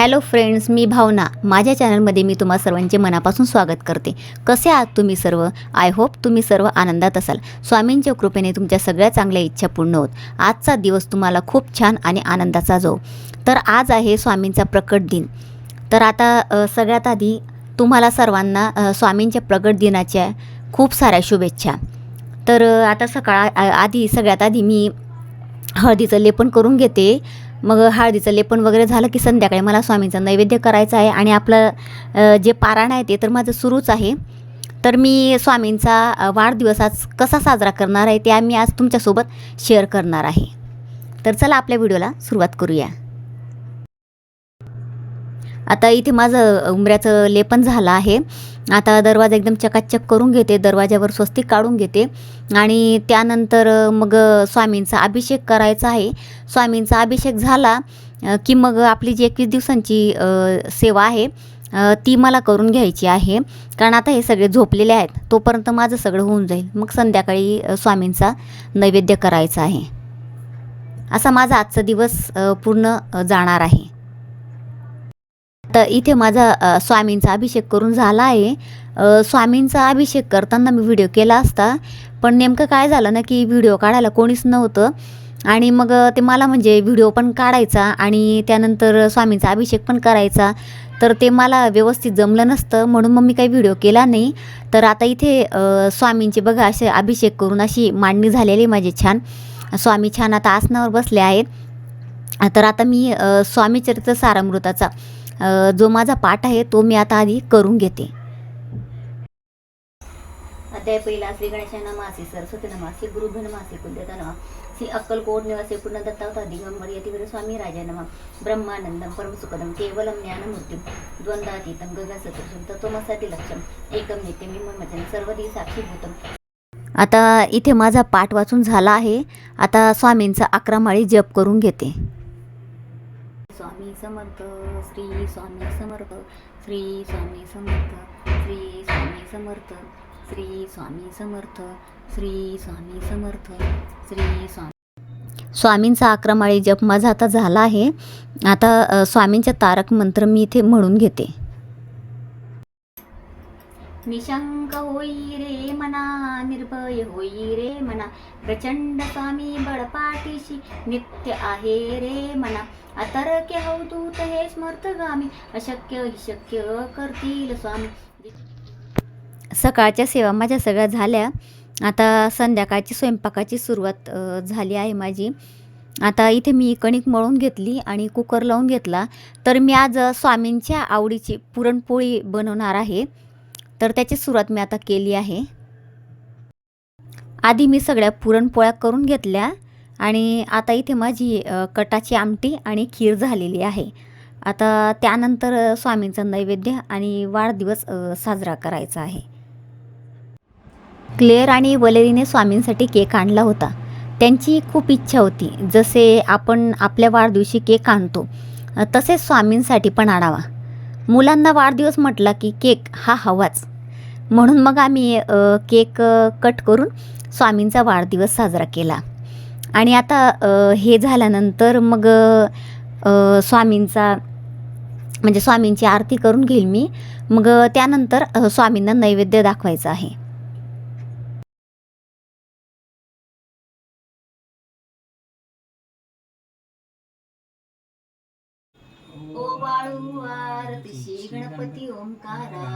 Hello friends मी भावना. माझ्या चॅनलमध्ये मी तुम्हा सर्वांचे मनापासून स्वागत करते. कसे आहात तुम्ही सर्व? आय होप तुम्ही सर्व आनंदात असाल. स्वामींच्या कृपेने तुमच्या सगळ्या चांगल्या इच्छा पूर्ण होत. आजचा दिवस तुम्हाला खूप छान आणि आनंदाचा जाऊ तर आज आहे स्वामींचा प्रकट दिन. तर आता सगळ्यात आधी तुम्हाला सर्वांना स्वामींच्या प्रकट दिनाच्या खूप साऱ्या शुभेच्छा. तर आता सकाळ आ- आधी सगळ्यात आधी मी हळदीचं लेपन करून घेते. मग हळदीचं लेपन वगैरे झालं की संध्याकाळी मला स्वामींचा नैवेद्य करायचा आहे आणि आपलं जे पारायण आहे ते तर माझं सुरूच आहे. तर मी स्वामींचा वाढदिवस आज कसा साजरा करणार आहे ते आम्ही आज तुमच्यासोबत शेअर करणार आहे. तर चला आपल्या व्हिडिओला सुरुवात करूया. आता इथे माझं उंबऱ्याचं लेपन झालं आहे. आता दरवाजा एकदम चकाचक करून घेते दरवाजावर स्वस्तिक काढून घेते. आणि त्यानंतर मग स्वामींचा अभिषेक करायचा आहे. स्वामींचा अभिषेक झाला की मग आपली जी एकवीस दिवसांची सेवा आहे ती मला करून घ्यायची आहे. कारण आता हे सगळे झोपलेले आहेत तोपर्यंत माझं सगळं होऊन जाईल. मग संध्याकाळी स्वामींचा नैवेद्य करायचा आहे. असा माझा आजचा दिवस पूर्ण जाणार आहे. तर इथे माझा स्वामींचा अभिषेक करून झाला आहे. स्वामींचा अभिषेक करताना मी व्हिडिओ केला असता पण नेमकं काय झालं ना की व्हिडिओ काढायला कोणीच नव्हतं. आणि मग ते मला म्हणजे व्हिडिओ पण काढायचा आणि त्यानंतर स्वामींचा अभिषेक पण करायचा. तर ते मला व्यवस्थित जमलं नसतं म्हणून मग मी काही व्हिडिओ केला नाही. तर आता इथे स्वामींचे बघा असे अभिषेक करून अशी मांडणी झालेली आहे माझी छान. स्वामी छान आता आसनावर बसले आहेत. तर आता मी स्वामीचरित्र सारामृताचा जो माझा पाठ आहे तो मी आता आधी करून घेते. अध्याय पहिला श्री गणेश नमा श्री सरस्वती नमा श्री गुरुभ्य नमा श्री कुलदेता नमा श्री अक्कलकोट निवासी पूर्ण दत्तावता दिगंबर यतिवीर स्वामी राजा नमा। ब्रह्मानंदम परमसुखदम केवलम ज्ञानमूर्ती द्वंद्वातीतम गगन सदृशम तत्वमसाठी लक्ष्यम एकम नित्यम विमर्मजन सर्वदी साक्षीभूतम। आता इथे माझा पाठ वाचून झाला आहे. आता स्वामींचा अकरा माळी जप करून घेते. स्वामी समर्थ श्री स्वामी समर्थ श्री स्वामी समर्थ श्री स्वामी समर्थ श्री स्वामी समर्थ श्री स्वामी समर्थ श्री स्वामी स्वामींचा अक्रमाळी जप माझा आता झाला आहे. आता स्वामींचा तारक मंत्र मी इथे म्हणून घेते. निशंक होई रे मना निर्भय होई रे मना। प्रचंड स्वामी बळपाठीशी नित्य आहे रे मना। अतर्क्य अवधूत हे स्मर्थगामी अशक्य शक्य करतील स्वामी। सकाळच्या सेवा माझ्या सगळ्या झाल्या। आता संध्याकाळची स्वयंपाकाची सुरुवात झाली आहे माझी। आता इथे मी कणिक मळून घेतली आणि कुकर लावून घेतला। तर मी आज स्वामींच्या आवडीची पुरणपोळी बनवणार आहे। तर त्याची सुरुवात मी आता केली आहे. आधी मी सगळ्या पुरणपोळ्या करून घेतल्या आणि आता इथे माझी कटाची आमटी आणि खीर झालेली आहे. आता त्यानंतर स्वामींचा नैवेद्य आणि वाढदिवस साजरा करायचा आहे. क्लेअर आणि वलेरीने स्वामींसाठी केक आणला होता. त्यांची खूप इच्छा होती जसे आपण आपल्या वाढदिवशी केक आणतो तसेच स्वामींसाठी पण आणावा. मुलांना वाढदिवस म्हटला की केक हा हवाच. म्हणून मग आम्ही केक कट करून स्वामींचा वाढदिवस साजरा केला. आणि आता हे झाल्यानंतर मग स्वामींचा म्हणजे स्वामींची आरती करून घेईल मी. मग त्यानंतर स्वामींना नैवेद्य दाखवायचं आहे. गणपती ओंकारा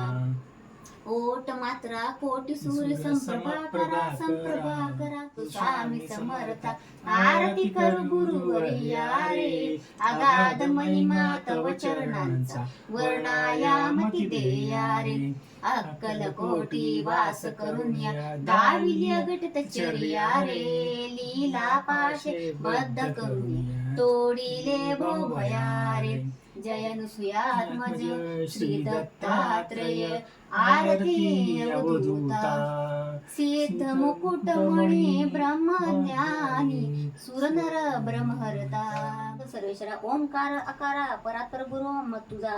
ओट मात्रा कोटी सूर्य संप्रभा करा संप्रभा करा स्वामी समर्थ आरती करू गुरुवरी रे अगाध महिमा तव चरणांचा वर्णायामती देया रे अक्कल कोटी वास करून या दाविल्य घटित चर्या रे लीला पाशे बद्ध करून तोडिले भोभया रे जय अनुसुयात्मज श्री दत्तात्रय आरती अवधूता. सिद्ध मुकुट मणी ब्रह्मज्ञानी सुरनर ब्रह्महरता। सर्वेश्वरा ओंकार अकारा परात्पर गुरु मग तुझा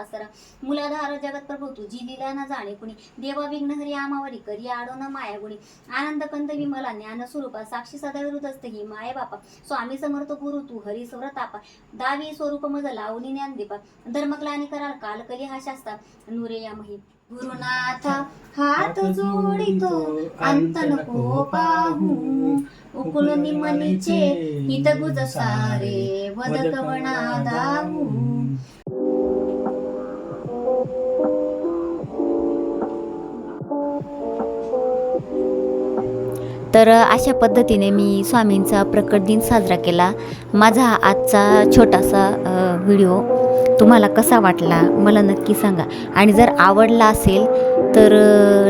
मुलाधार जगत प्रभू तुझी लीला न जाणे कुणी। देवा विघ्न हरी आमावरी करी आडो न माया गुणी। आनंद विमला ज्ञान स्वरूपा साक्षी सदा विरुद्ध ही माय बापा। स्वामी समर्थ गुरु तू हरी स्वरतापा दावी स्वरूप मज लावणी ज्ञान दीपा। धर्मक्लानी कराल काल कली हा शास्ता। नुरे या मही गुरुनाथ हात जोडितो अंत नको पाहू. उकुल निमनीचे हित गुज सारे वद कवणा तर अशा पद्धतीने मी स्वामींचा प्रकट दिन साजरा केला. माझा हा आजचा छोटासा व्हिडिओ तुम्हाला कसा वाटला मला नक्की सांगा. आणि जर आवडला असेल तर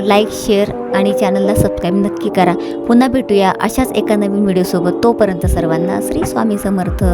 लाईक शेअर आणि चॅनलला सबस्क्राईब नक्की करा. पुन्हा भेटूया अशाच एका नवीन व्हिडिओसोबत. तोपर्यंत सर्वांना श्री स्वामी समर्थ.